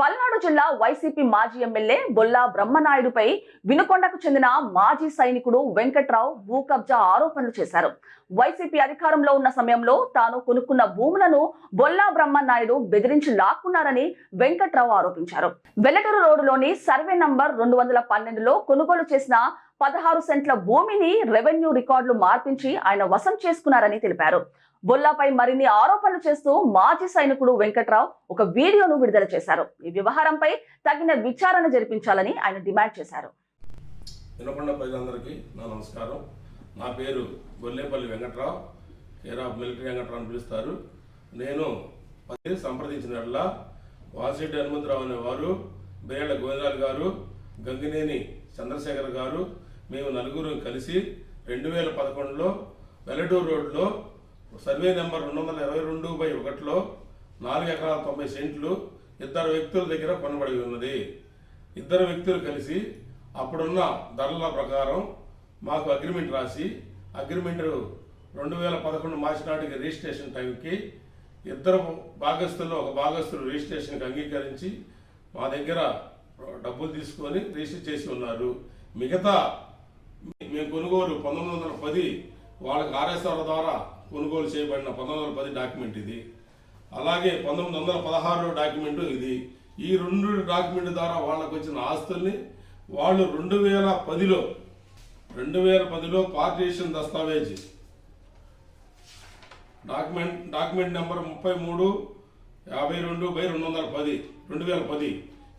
పల్నాడు జిల్లా వైసీపీ మాజీ ఎమ్మెల్యే బొల్లా బ్రహ్మనాయుడుపై వినుకొండకు చెందిన మాజీ సైనికుడు వెంకట్రావు భూ కబ్జా ఆరోపణలు చేశారు. వైసీపీ అధికారంలో ఉన్న సమయంలో తాను కొనుక్కున్న భూములను బొల్లా బ్రహ్మనాయుడు బెదిరించి లాక్కున్నారని వెంకట్రావు ఆరోపించారు. వెల్లటూరు రోడ్డులోని సర్వే నంబర్ రెండు వందల పన్నెండులో కొనుగోలు చేసిన పదహారు సెంట్ల భూమిని రెవెన్యూ రికార్డులు మార్పించి ఆయన వశం చేసుకున్నారని తెలిపారు. బొల్లాపై మరిన్ని ఆరోపణలు చేస్తూ మాజీ సైనికుడు వెంకట్రావు ఒక వీడియోను విడుదల చేశారు. ఈ వ్యవహారంపై తగిన విచారణ జరిపించాలని ఆయన డిమాండ్ చేశారు. వినకొండ ప్రజలందరికీ నా నమస్కారం. నా పేరు Gollepalli Venkatrao. Care of military Venkatrao అని పిలుస్తారు. నేను పది సంప్రదించినట్లా వాసిరెడ్డి హనుమంతరావు అనేవారు బేళ్ళ గోవిందరాజు గారు గంగినేని చంద్రశేఖర్ గారు మేము నలుగురు కలిసి రెండు వేల పదకొండులో వెల్లటూరు రోడ్లో సర్వే నెంబర్ రెండు వందల ఇరవై రెండు బై ఒకటిలో నాలుగు ఎకరాల తొంభై సెంట్లు ఇద్దరు వ్యక్తుల దగ్గర కొనబడి ఉన్నది. ఇద్దరు వ్యక్తులు కలిసి అప్పుడున్న ధరల ప్రకారం మాకు అగ్రిమెంట్ రాసి అగ్రిమెంట్ రెండు వేల పదకొండు మార్చి నాటికి రిజిస్ట్రేషన్ టైంకి ఇద్దరు భాగస్తుల్లో ఒక భాగస్తులు రిజిస్ట్రేషన్కి అంగీకరించి మా దగ్గర డబ్బులు తీసుకొని రిజిస్టర్ చేసి ఉన్నారు. మిగతా మేము కొనుగోలు పంతొమ్మిది వందల పది వాళ్ళకి ఆర్ఎస్ఆర్ ద్వారా కొనుగోలు చేయబడిన పంతొమ్మిది వందల పది డాక్యుమెంట్ ఇది. అలాగే పంతొమ్మిది వందల పదహారు డాక్యుమెంటు ఇది. ఈ రెండు డాక్యుమెంట్ ద్వారా వాళ్ళకు వచ్చిన ఆస్తుల్ని వాళ్ళు రెండు వేల పదిలో రెండు వేల పదిలో పార్టీషన్ దస్తావేజ్ డాక్యుమెంట్ డాక్యుమెంట్ నెంబర్ ముప్పై మూడు యాభై రెండు బై రెండు వందల పది రెండు వేల పది.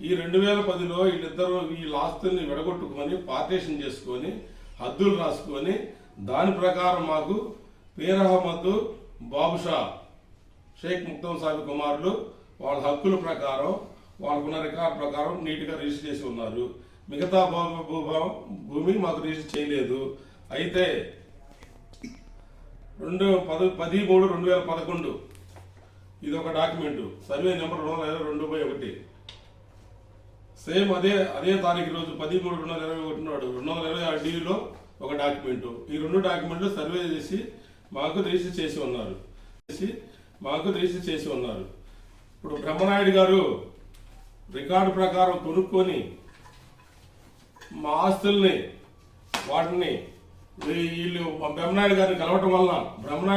ఈ రెండు వేల పదిలో వీళ్ళిద్దరూ వీళ్ళ ఆస్తుల్ని విడగొట్టుకొని పార్టీషన్ చేసుకొని హద్దులు రాసుకొని దాని ప్రకారం మాకు పీర్ అహ్మద్ బాబుషా షేక్ ముక్తం సాబి కుమారులు వాళ్ళ హక్కుల ప్రకారం వాళ్ళకున్న రికార్డు ప్రకారం నీట్గా రిజిస్టర్ చేసి ఉన్నారు. మిగతా భూ- భూమి మాకు రిజిస్టర్ చేయలేదు. అయితే రెండు పది పది మూడు రెండు వేల పదకొండు ఇది ఒక డాక్యుమెంటు. సర్వే నెంబర్ రెండు వందల ఇరవై రెండు బై ఒకటి. సేమ్ అదే అదే తారీఖు రోజు పది మూడు రెండు వందల ఇరవై ఒకటి నాడు రెండు వందల ఇరవై ఆరు డీలో ఒక డాక్యుమెంట్. ఈ రెండు డాక్యుమెంట్లు సర్వే చేసి మాకు రిజిస్టర్ చేసి ఉన్నారు. చేసి మాకు రిజిస్టర్ చేసి ఉన్నారు. ఇప్పుడు బ్రహ్మనాయుడు గారు రికార్డు ప్రకారం కొనుక్కొని మా ఆస్తుల్ని వాటిని వీళ్ళు బ్రహ్మనాయుడు గారిని కలవటం వల్ల బ్రహ్మనాయుడు